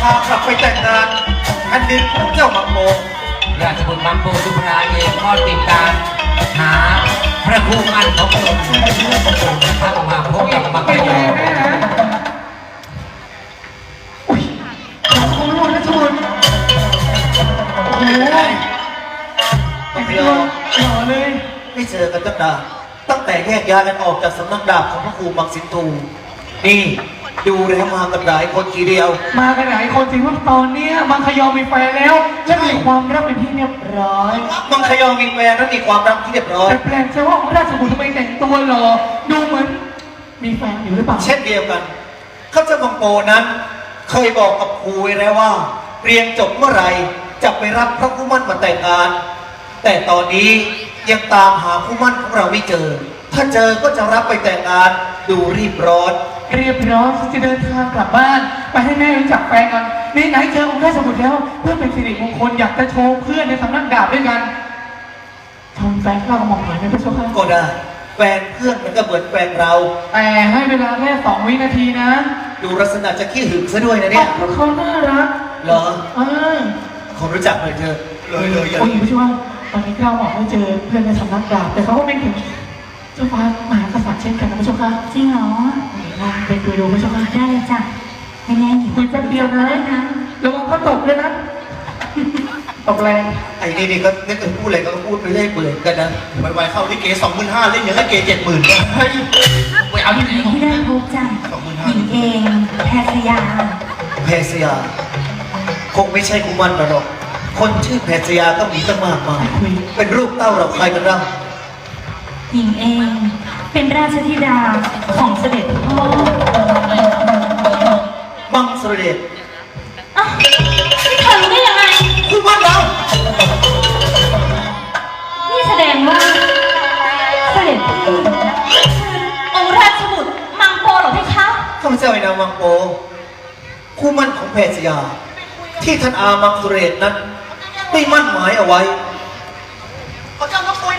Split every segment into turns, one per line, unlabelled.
พากลับไปแต่งงานแผ่นดินของเจ้ามังโม
ราชบุตรมังโปสุภราเองก็ติดตามหาพระคู่มั่นของตนนะครับมาพบกับมังกรยอ
อุ้ยขอบคุณม
ไม่เจอกันตั้งนานตั้งแต่แยกย้ายกันออกจากสำนักดาบของพระครูมังสินทูนี่ ดูแล้วมากันหลายคนทีเดียว
มากันหลายคนจริงว่าตอนเนี้ยมังคยอมีแฟนแล้ว และมีความรักเป็นที่เรียบร้อย
มังคยองมีแฟนและมีความรักที่เรียบร้อย
แต่แปลกใจว่าองค์ราชบุตรทำไมแต่งตัวหล่อดูเหมือนมีแฟนอยู่หรือเปล่า
เช่นเดียวกันข้าเจ้ามังโปนั้น เคยบอกกับครูไว้แล้วว่า เรียนจบเมื่อไหร่จะไปรับพระคู่มั่นมาแต่งงาน แต่ตอนนี้ยังตามหาคู่มั่นของเราไม่เจอ ถ้าเจอก็จะรับไปแต่งงานดูรีบร้อน
เรียบร้อยจะเดินทางกลับบ้าน ไปให้แม่รู้จักแฟนกันนี่ไหนเจอองค์ราชบุตรแล้ว เพื่อเป็นสิริมงคลอยากจะโชว์เพื่อนในสำนักดาบด้วยกันชมแฟนเรามองหน่อยไหมพระเจ้าค่ะ
ก็ได้แฟนเพื่อนมันก็เหมือนแฟนเรา
แต่ให้เวลาแค่สองวินาทีนะ
ดูลักษณะจะขี้หึงซะด้วยนะเนี่ย
เพราะเขาน่ารัก
เหรอ
อ่า
ขอรู้จักหน่อยเถอะเลยเลยอย่า
โอ้ยผู้ช่วยตอนนี้เราบอกว่าเจอเพื่อนในสำนักดาบแต่เขาก็ไม่ถึงเจ้าฟ้ามหากษัตริย์เช่นกันนะผู้ช่วยค่ะ
จริงเหรอ
ลองไปคุยดูผู้ช่วยค่ะ
ได้เลยจ้ะไม่แน่หญิง
คุยแป๊บเดียวนะ
ได้นะ
ระวังเขาตกเลยนะ ตกแรง
ไอ้นี่นี่ก็นึกถึงพูดอะไรก็พูดไปเรื่อยเปื่อยกันนะ
ไวๆเข้าลิเกสองหมื่นห้าเล่นอย่างลิเกเจ็ดหมื่น
เฮ้ย
ไปเอาที่ไหน
ที่ได้พบจ้ะ
สองหมื่นห้า
หญิงเองแพทยา
แพรสยา คงไม่ใช่กุมันหรอก คนชื่อแพรสยาก็มีตั้งมากมายเป็นรูปเต้าเราใครกันบ้าง
หญิงเอง เป็นราชธิดาของเสด็จพ่อ
บังสเดช
อ้าวนี่เธอรู้ได้ยังไง
กุมันเรา
นี่แสดงว่าเสด็จพี่องค์ราชบุตรมังโปเหรอพี่คะ
ข้าพเจ้าไอ้นางมังโปคู่มั่นของแพรสยา ที่ท่านอามังสุเรศนั้นได้มั่นหมายเอาไว้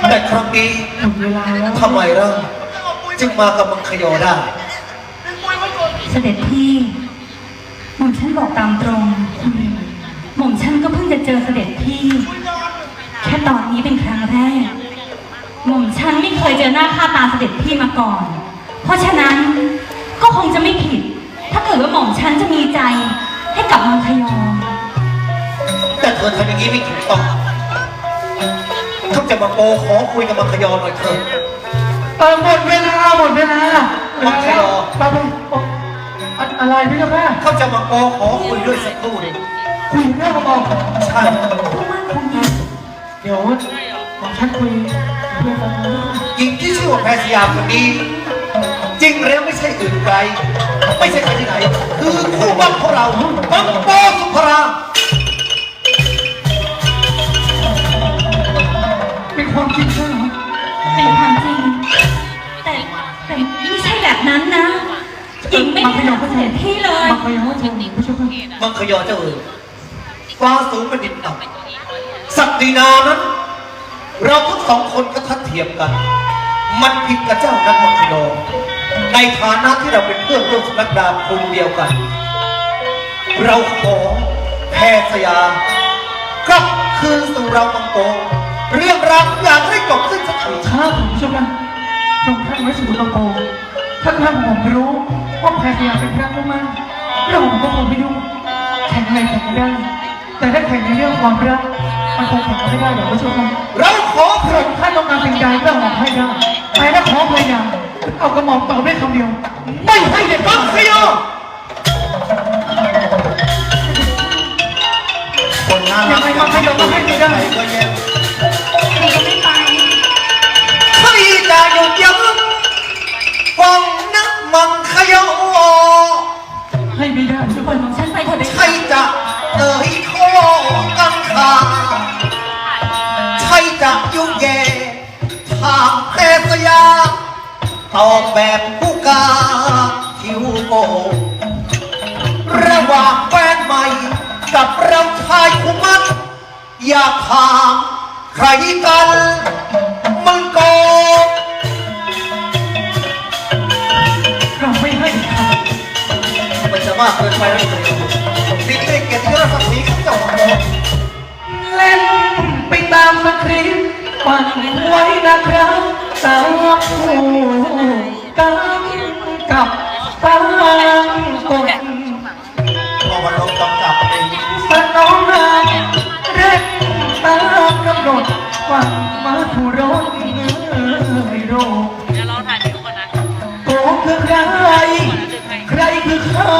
แต่ครั้งนี้
หมดเวลาแล้ว
ทำไมล่ะจึงมากับมังคยอได้
เสด็จพี่หม่อมฉันบอกตามตรงหม่อมฉันก็เพิ่งจะเจอเสด็จพี่ แค่ตอนนี้เป็นครั้งแรกหม่อมฉันไม่เคยเจอหน้าค่าตาเสด็จพี่มาก่อน เพราะฉะนั้นก็คงจะไม่ผิด ถ้าเกิดว่าหม่อมฉันจะมีใจให้กับมังคยอ
แต่เธอทำอย่างนี้ไม่ถูกต้อง ข้าพเจ้ามังโปขอคุยกับมังคยอหน่อยเถอะ
เออหมดเวลาหมดเวลาเวลาแล้วไปไปโอ๊ะอะอะไรพี่เจ้าแม่
ข้าพเจ้ามังโปขอคุยด้วยสักครู่หนึ่ง
คุยเรื่องมาบอก
ใช่
ผู้มั่นคงยืน
เดี๋ยวบอกฉันคุยเพื่อนกันนะ
หญิงที่ชื่อว่าแพรสยามคนนี้จริงแล้วไม่ใช่อื่นไกลไม่ใช่ใครที่ไหน คือคู่มั่นของเรามังโปสุภรา
ความจริงใช่ไหม
เป็นความจริง แต่แต่ไม่ใช่แบบนั้นนะหญิงไม่ได้รักเสด็จพี่เลย
มังคยอเจอผู้ช่วยค่ะ
มังคยอเจ้าเอ๋ยฟ้าสูงเป็นดินต่ำศักดินานั้น เราทั้งสองคนก็ทัดเทียมกัน มันผิดกับเจ้านักมังคยอในฐานะที่เราเป็นเพื่อนร่วมสำนักดาบกลุ่มเดียวกัน เราขอแพรสยามกลับคืนสู่เรามังโก เรื่องราวทุกอย่างให้จบสิ้นสักที
ถ้าผมผู้ช่วยกันตรงท่านไว้สู่ตะโกถ้าท่านผมรู้ว่าแพทย์อยากเป็นพระผู้มั่นเราผมก็คงไม่ยุ่งแข่งอะไรแข่งไม่ได้ แต่ถ้าแข่งในเรื่องความรักมันคงแข่งกันไม่ได้หรอกผู้ช่วยกัน
เราขอ
พ
เถ
ระ
อะ
ท่านต้องการสิ่งใดก็หอมให้ได้แต่ถ้าขอพยายามเอากระหม่อมตอบได้คำเดียว ไม่ให้เด็ด
มั
ขาด
งคยอ
คนน่ารัก
ยังไงมาให้เราก็ให้ไม่ได้
ใครจะหยุดยั้งฟังนักมังคยอ
ให้ไม่ได้ทุกคน
ฉันไปเถอะ
ใครจะเอ่ยข้อกังขาใครจะยุ่งแย่ถามแพทย์สยาตอบแบบผู้กาคิวโกระหว่างแฟนใหม่ กับเราชายคู่มันอยากถาม ใครกัน มันโกง
เราไม่ให้เด็ดขาด
มันจะมากเกินไปแล้วสิทธิ์ได้เกียรติยศศักดิ์ศรีของเจ้ามังโก
เล่นไปตามสคริปต์ฟังไว้นะครับตามผู้กำกับตามกฎามกำหนดฟังมาผู้รถเอ้ยโรค
เดี๋ยวเราถ่ายไปก่อนนะ
โกงคือใคร ใครคือข้า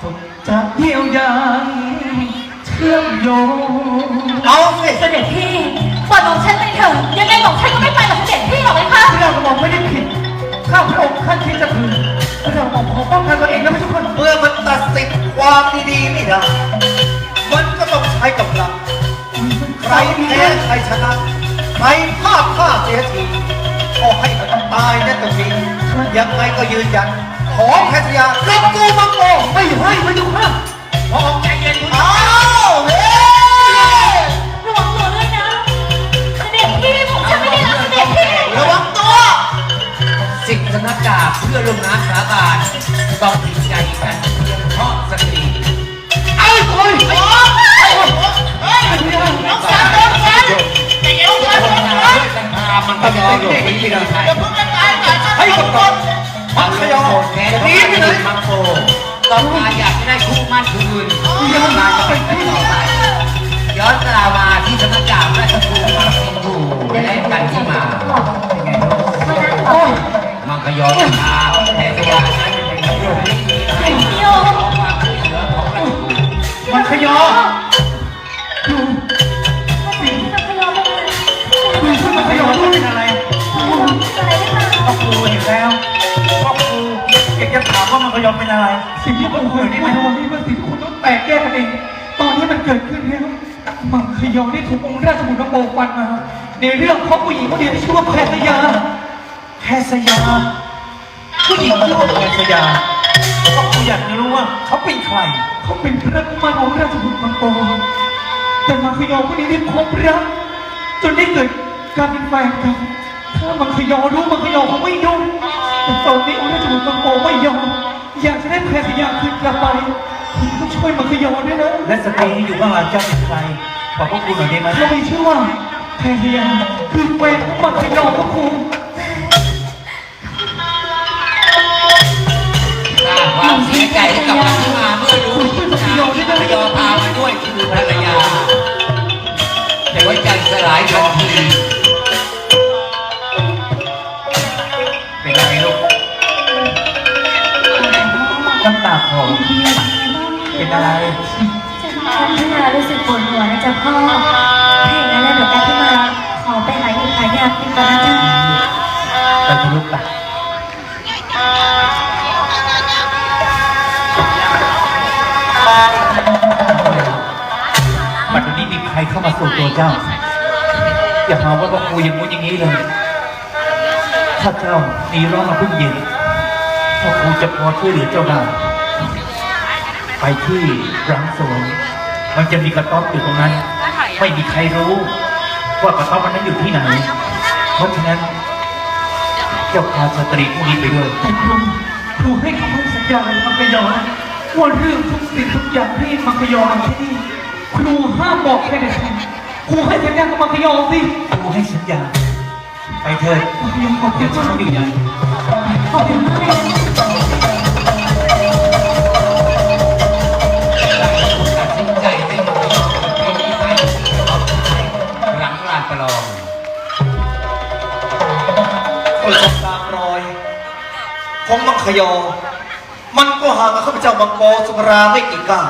ผมจะเยี่ยวยังเชื่อมโยง
เอาสิ
เสด็จพี่ปล่อยบอกฉันไปเถอะยังไงบอกฉันก็ไม่ไปหรอกเสด็จพี่หรอกไหมคะ
เรื่องบอก
ใครแพ้ใครชนะใครพลาดพลาดเสียทีก็ให้มันตายนั่นตรงนี้ยังไงก็ยืนยัน ขอแพทยาเล่นกูมังโก
ไม่ให้ไม่ยุค่ะ
พอใจเย็นอ้าวเฮ้
ระวังตัวด้วยนะเสด็จพี่หม่อมฉันไม่ได้รักเสด็จพี่
ระวังตัว
สิทธิสนักดาบเพื่อลงน้ำสาบานต้องจริงใจกัน
อค
รูเห็นแล้
วพ่อครูอยากจะถามว่ามันขยอเป็นอะไรสิ่งที่ผมเคยได้มาวันนี้มันสิ่งที่คุณต้องแตกแยกกันเอง ตอนนี้มันเกิดขึ้นแล้วมังคยอได้ถูกองค์ราชบุตรน้องโบฟันมาในเรื่องของผู้หญิงคนเดียวที่ชื่อว่าแพทยา แพทยา ผู้หญิงชื่อว่าแพทยาพ่อครูอยากจะรู้ว่าเขาเป็นใคร เขาเป็นพระกุมารของราชบุตรมังโกแต่มังคยอคนนี้ได้พบรักจนได้เกิดการเป็นแฟนกัน ถ้ามังคยอรู้มังคยอคงไม่ยุ่งแต่ตอนนี้องค์ราชบุตรมังโกไม่ยอมอยากจะได้แพทยาคืนกลับไปคุณต้องช่วยมังคยอด้วยนะ
และสตรีที่อยู่ข้างหลังเจ้าเป็นใครบอกพวกคุณหน่อยได้ไหม
เขามีชื่อว่าแพทยาคือแฟนของมังคยอพระครู
สร้างความเสียใจให้กับมันที่มาเมื่อรู้นางที่พยอพามาด้วยคือภรรยาแต่ว่าใจสลายทันที
อะไร
ฉันที่มารู้สึกปวดหัวนะจ๊ะพ่อถ้าอย่างนั้นแล้วเดี๋ยวกันที่มาขอไปหาหยิบหายากินก่อนนะจ๊ะ
ไปทะลุปะปัจจุบันนี้มีใครเข้ามาสู่ตัวเจ้า อย่าหาว่าพวกกูย่างงู้นอย่างนี้เลย ถ้าเจ้ามีร้องมาเพิ่งเย็นพ่อครูจะพอช่วยเหลือเจ้าได้ ไปที่ร้านสวนมันจะมีกระต๊อบอยู่ตรงนั้น ไม่มีใครรู้ ว่ากระต๊อบมันนั้นอยู่ที่ไหน เพราะฉะนั้นเจ้าพาสตรีผู้นี้ไปด้วย
แต่ครูครูให้คำมั่นสัญญากับมังคยอนะว่าเรื่องทุกสิ่งทุกอย่างที่มังคยอมาที่นี่ครูห้ามบอกใครเด็ดขาดครูให้สัญญากับมังคยอสิ
ครูให้สัญญาไปเถิด
มังคยอขอบคุ
เดี๋ย
ณ
ว
มาก
ฉันอยู่ไหน
ขอบคุณมาก
คนตตามรอยของมังคยอ มันก็ห่างกับข้าพเจ้ามังกรสุภราไม่กี่ก้าว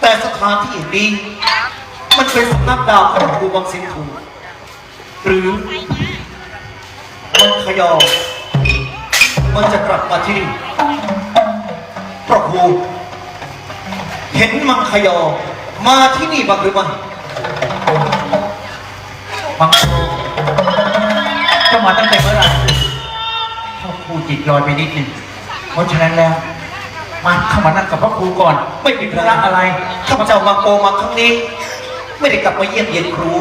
แต่สถานที่แห่งนี้มันเป็นสำนักดาวของครูบางสินทูหรือมังคยอ มันจะกลับมาที่นี่พระครูเห็นมังคยอ มาที่นี่บ้างหรือไม่
มังโค เจ้ามาตั้งแต่เมื่อไหร่พ่อครูจิตลอยไปนิดหนึ่งเพราะฉะนั้นแล้ว มาเข้ามานั่งกับพ่อครูก่อน
ไม่มี
ธุระอะไร
ข้าพเจ้ามังโกมาครั้งนี้ ไม่ได้กลับมาเยี่ยมเยียนครู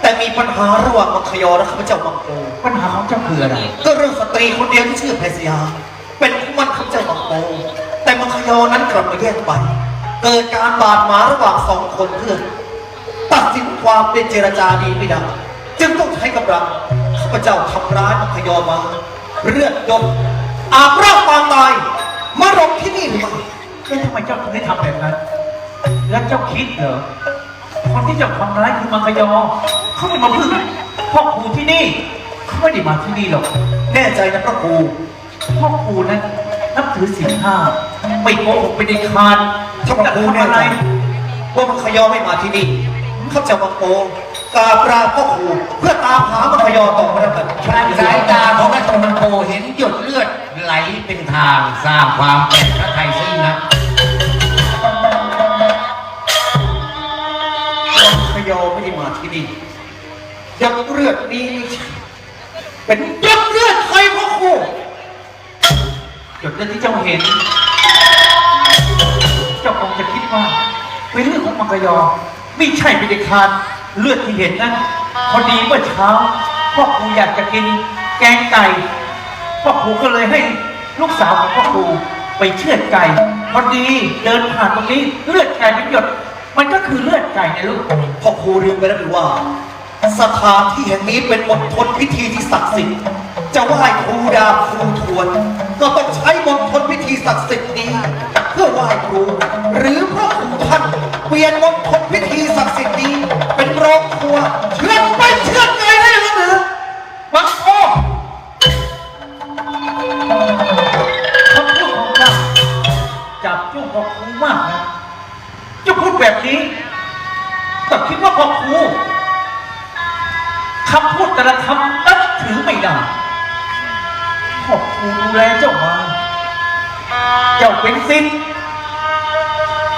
แต่มีปัญหาระหว่างมังคยอและข้าพเจ้ามังโก
ปัญหาของเจ้าคืออะไร
ก็เรื่องสตรีคนเดียวที่ชื่อเพสยา เป็นคู่มั่นข้าพเจ้ามังโกแต่มังคยอนั้นกลับมาแยกไป เกิดการบาดหมางระหว่างสองคนเพื่อนตัดสินความเป็นเจรจาดีไม่ได้จึงต้องใช้กำลังข้า พเจ้าทำร้ายมัคคยอมา เลือดยมอาบร่างปางตายมาลงที่นี่หรือไม่
แล้วทำไมเจ้าถึงได้ทำแบบนั้น แล้วเจ้าคิดเหรอคนที่จะทำร้ายคือมังคยอ เขาไม่มาพึ่งพ่อครูที่นี่ เขาไม่ได้มาที่นี่หรอก
แน่ใจนะพระครู
พ่อครูนั้นนับถือศีลห้าไม่โกหกไม่ได้คาน
ถ้าพระ
จะ
ครู
ทำ
แน่
อะไร
ใจว่ามัคคยอไม่มาที่นี่ข้าพเจ้ามาโกง กราบกราบพ่อครูเพื่อตามหามัคคยอต่อมาแล้วกัน
สายตาของราชมังโกเห็นหยดเลือดไหลเป็นทางสร้างความแปลกพระไทยซึ่งนะ
พยอไม่ได้มาที่นี่ยังเลือดนี้ไม่ใช่เป็นยักเลือดใครพ่อครู
หยดเลือดที่เจ้าเห็น เจ้าคงจะคิดว่าเป็นเรื่องของมังกรยอไม่ใช่เป็นเด็กขาด เลือดที่เห็นนั้นพอดีเมื่อเช้าพ่อครูอยากจะกินแกงไก่พ่อครูก็เลยให้ลูกสาวของพ่อครูไปเชือดไก่ พอดีเดินผ่านตรงนี้เลือดไก่เป็นหยด มันก็คือเลือดไก่ในลูก
พ่อครูลืมไปแล้วหรือว่าสถานที่แห่งนี้เป็นมณฑลพิธีที่ศักดิ์สิทธิ์จะไหว้ครูดาครูทวน ก็ต้องใช้มณฑลพิธีศักดิ์สิทธิ์นี้ เพื่อไหว้ครู หรือพระครูท่านเปลี่ยนมณฑลพิธีศักดิ์สิทธิ์นี้ รงครัวเชื่อดไปเชื่อดไงได้หรือบังโอ
คำพูดของเจ้าจับจุ้งพ่อครูมากนะเจะพูดแบบนี้แต่คิดว่าพ่อครูคำพูดแต่ละคำนับถือไม่ได้พ่อครูดูแลเจ้ามา เจ้าเป็นสิทธิ์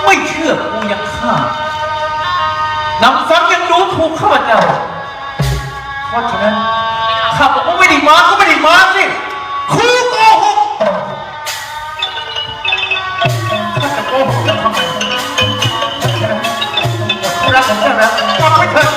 ไม่เชื่อครูยังฆ่านำซ้ำยังรู้ ถูกข้าพเจ้าเพราะฉะนั้นข้าบอกว่าไม่ได้มาก็ไม่ได้มาสิ
คู่โกหก
ถ้าจะโกหกจะทำไมรักของเจ้าแล้วฟังไว้เถอะ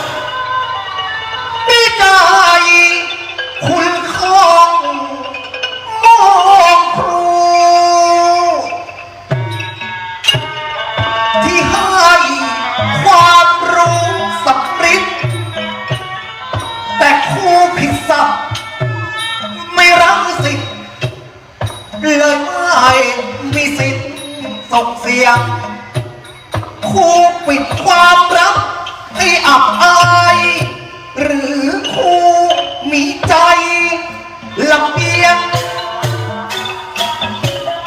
คิดสับไม่รักสิทธิ์เลยไม่มีสิทธิ์ส่งเสียงครูปิดความรักให้อับอาย หรือครูมีใจลำเอียง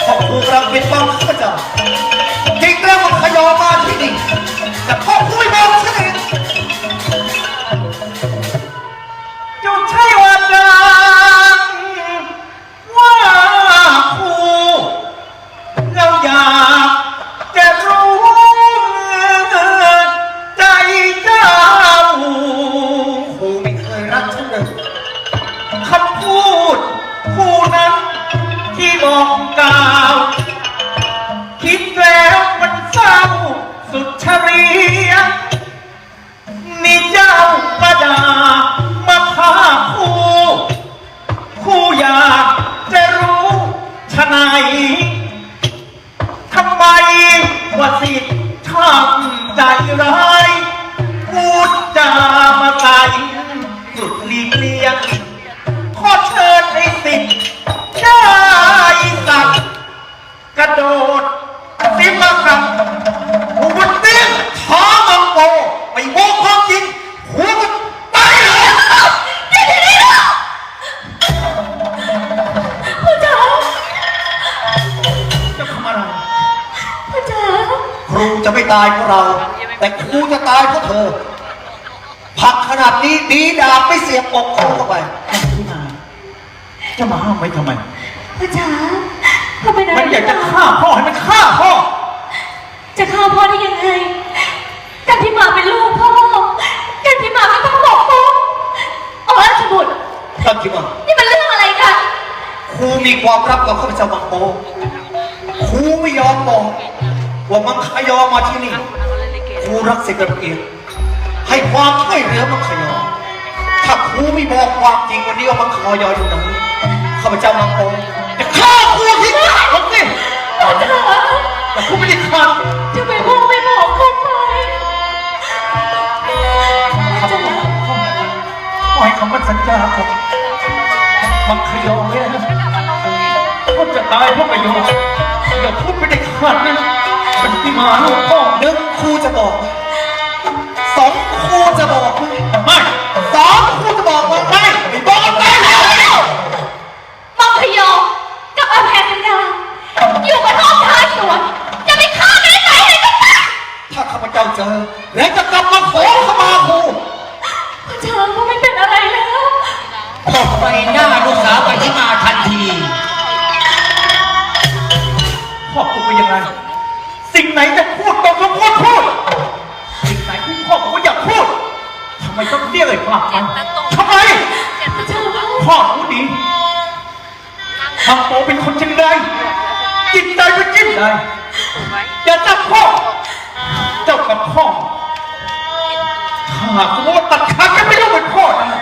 เพราะครูกำลังเป็นบังข้าพเจ้าจริงแล้วมันขยอมาที่นี่แต่พ่อครู ตายเพ
ราะ
เรา แต่ครูจะตายเพราะเธอผลักขนาดนี้ดีดาบไม่เสียบอกครูเข้าไป
พี่นายจะมาห้ามไว้ทำไม
พ่อจ๋าพ่อเป็นอะไร
มันอยากจะฆ่าพ่อให้มันฆ่าพ่อ
จะฆ่าพ่อได้ยังไงกันที่มาเป็นลูกพ่อกันที่มาก็ต้องบอกพ่ออ๋อราชบุตร
ตั้งที่มา
นี่มันเรื่องอะไรกัน
ครูมีความรักกับข้าพเจ้ามังโปครูไม่ยอมบอก ว่ามังคยอมาที่นี่ครูรักเสกเกียรติให้ความช่วยเหลือมังคยอ ถ้าครูไม่บอกความจริงวันนี้ว่ามังคยออยู่ไหนข้าพเจ้ามังกรจะฆ่าครูที่ตายห
รอกสิ
แต่ครูไม่ได้ฆ่า
จะไปพู
ดไม่
บอก
เขาไป
ข้าพเจ้าไล่คำมั่นสัญญาครั
บมังคยอไม่
ไพ่
อจะตายพ่อไปรยชน์อย่าพูดไปเด็ดขาด
นะ พี่
หมาลูกพ่อหนึ่งครูจะบอกสองครูจะบอกไม่สอง
ครูจะบอกมึงไม่ไม่บอ
กมึงไม่แล้วมังพยอมกับอาแพรพยาอ
ยู่บนห้องท้ายสวนจะไม่ฆ่า
แม่ไหนให้กันถ้าข้าพเจ้าเจ
อและ
จะัครมันทำไมพ่อรู้ดีบางโปเป็นคนจริง
ใจจิตใจเป็นจิตใจอย่าจับพ่อ เจ้ากับพ่อถ้าหา
กมมติว่าตัดขาดกันไม่ต้องเป็นพ่อนะ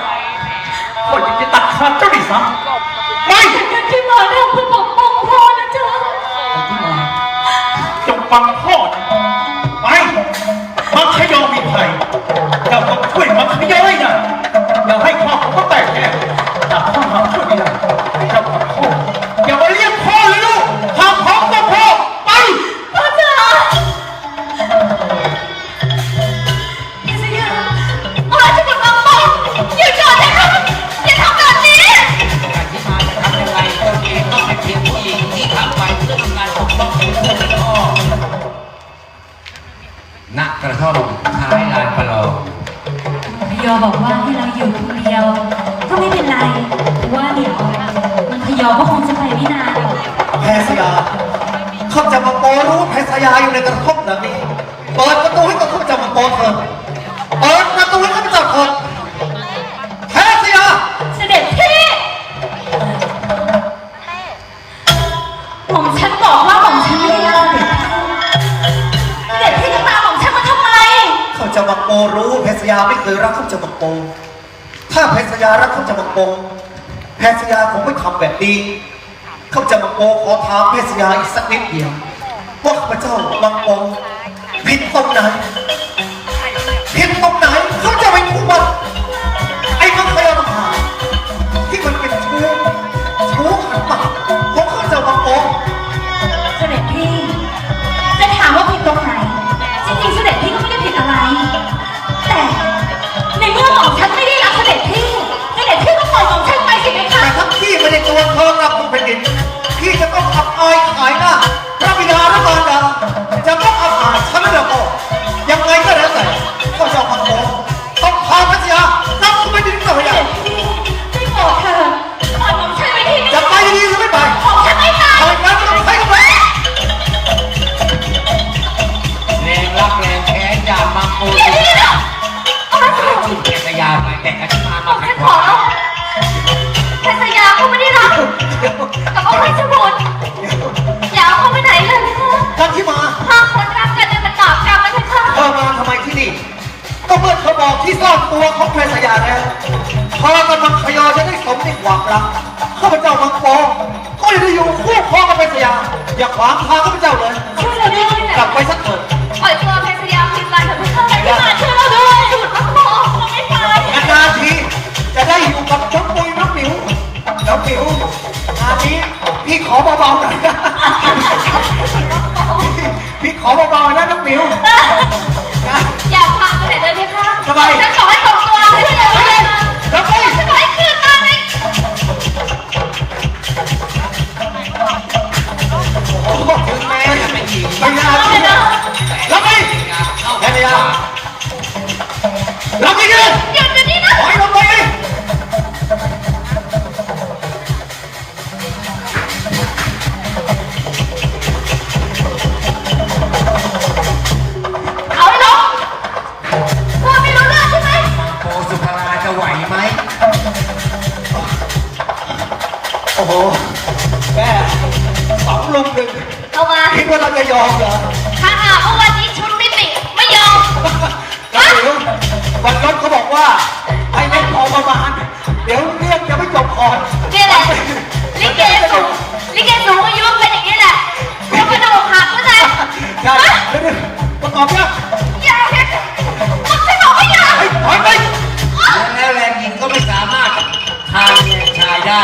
พ่อจะตัดขาด
เจ้าดิซ้ำไม่ที่มาเนี่ยเพื่อป
กป้อ
งพ่อนะเจ๊ะ
ที่มาจง
ฟังพ่อ คยรัก
เขา
จะบักโปถ้า
แพทยารักเขาจะบักโปแพ
ทยาคงไม่ทำแบบนี้เขาจะบักโปขอถามแพทยาอีกสักนิด
เดียวว่าข้า
พเจ้าบักโปผิดตรงไหน พี่ขอเบาๆนะน้องมิว
อย่าพาไปไหนเลยพี่คะ
ทำไม
ฉันขอให้ตกตัวเลยพี่เลย
แล้วไป
ฉันขอให้คืนมาเลย
โอ้โแม่
ไม่
นาเอแล้วไปแล้วไปแล้
วไป
ยืน ไห
วไหม
โอ้โหแม่สองลุมหนึ่ง
เอามา
คิดว่าเราจะยอมเหรอ
ค่ะหากว่าวันนี้ชุดไม่ติดไม่ยอม
แล้ฮ่าวันรถเขาบอกว่าไอ้เล่นพอประมาณเดี๋ยวเรียกจะไม่จบคอน
เรียกแหละลิเกสูงลิเกสูงอายุเป็นอย่างนี้แหละแล้วก็โดนหักก็ได้
ใช่ประกอบเนี่ยยาแค่ต้องไม่บอกไม่ยอม ไม่สามารถทานแทนชายได้